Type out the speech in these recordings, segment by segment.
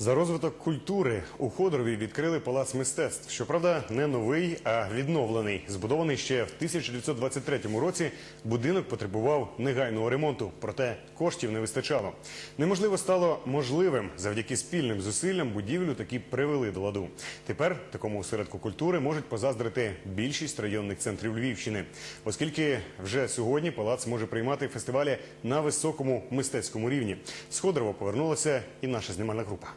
За розвиток культури у Ходорові відкрили палац мистецтв. Щоправда, не новий, а відновлений. Збудований ще в 1923 році. Будинок потребував негайного ремонту, проте коштів не вистачало. Неможливо стало можливим завдяки спільним зусиллям. Будівлю таки привели до ладу. Тепер такому осередку культури можуть позаздрити більшість районних центрів Львівщини, оскільки вже сьогодні палац може приймати фестивалі на високому мистецькому рівні. З Ходорова повернулася і наша знімальна група.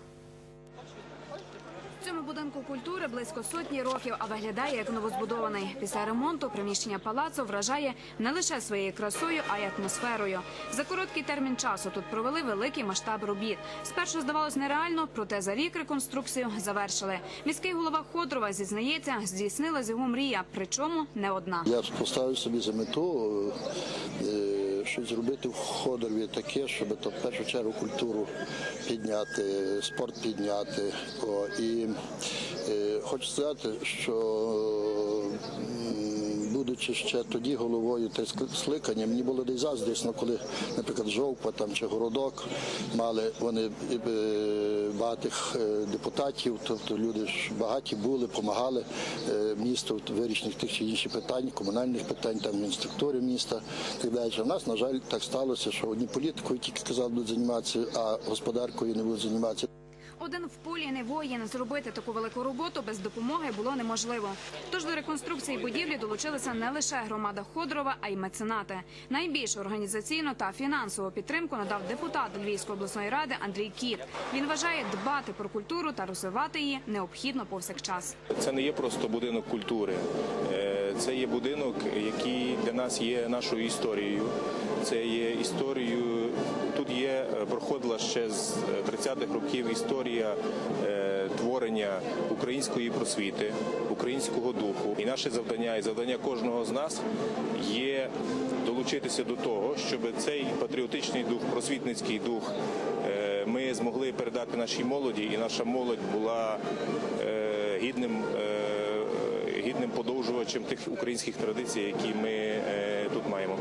Будинку культури близько сотні років, а виглядає як новозбудований. Після ремонту приміщення палацу вражає не лише своєю красою, а й атмосферою. За короткий термін часу тут провели великий масштаб робіт. Спершу здавалось нереально, проте за рік реконструкцію завершили. Міський голова Ходрова зізнається, здійснилась його мрія, причому не одна. Я поставив собі за мету е, щось зробити в Ходорові таке, щоб то в першу чергу культуру підняти, спорт підняти. О, і е, хочу сказати, що будучи ще тоді головою та скликання, мені було десь заздрісно, коли, наприклад, Жовпа там чи Городок мали вони е, багатих е, депутатів, тобто люди ж багаті були, допомагали е, місту в вирішенні тих чи інших питань, комунальних питань, там інструктори міста так далі. У нас, на жаль, так сталося, що одні політикою тільки казали, будуть займатися, а господаркою не будуть займатися. Один в полі не воїн зробити таку велику роботу без допомоги було неможливо. Тож до реконструкції будівлі долучилися не лише громада Ходорова, а й меценати. Найбільшу організаційну та фінансову підтримку надав депутат Львівської обласної ради Андрій Кіт. Він вважає, дбати про культуру та розвивати її необхідно повсякчас. Це не є просто будинок культури, Е, це є будинок, який для нас є нашою історією. Це є історією. Є е, проходила ще з 30-х років історія е, творення української просвіти, українського духу. І наше завдання, і завдання кожного з нас є долучитися до того, щоб цей патріотичний дух, просвітницький дух е, ми змогли передати нашій молоді, і наша молодь була е, гідним. е, гідним подовжувачем тих українських традицій, які ми е, тут маємо.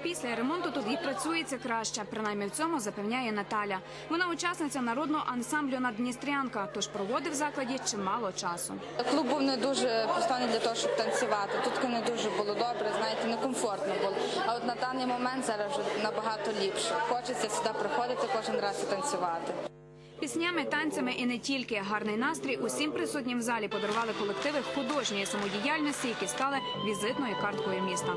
Опісля ремонту тут і працюється краще. Принаймні в цьому запевняє Наталя. Вона учасниця народного ансамблю Наддністрянка, тож проводив в закладі чимало часу. Клуб був не дуже постаний для того, щоб танцювати. Тут не дуже було добре, знаєте, некомфортно було. А от на даний момент зараз вже набагато ліпше. Хочеться сюди приходити кожен раз і танцювати. Піснями, танцями і не тільки гарний настрій усім присутнім в залі подарували колективи художньої самодіяльності, які стали візитною карткою міста.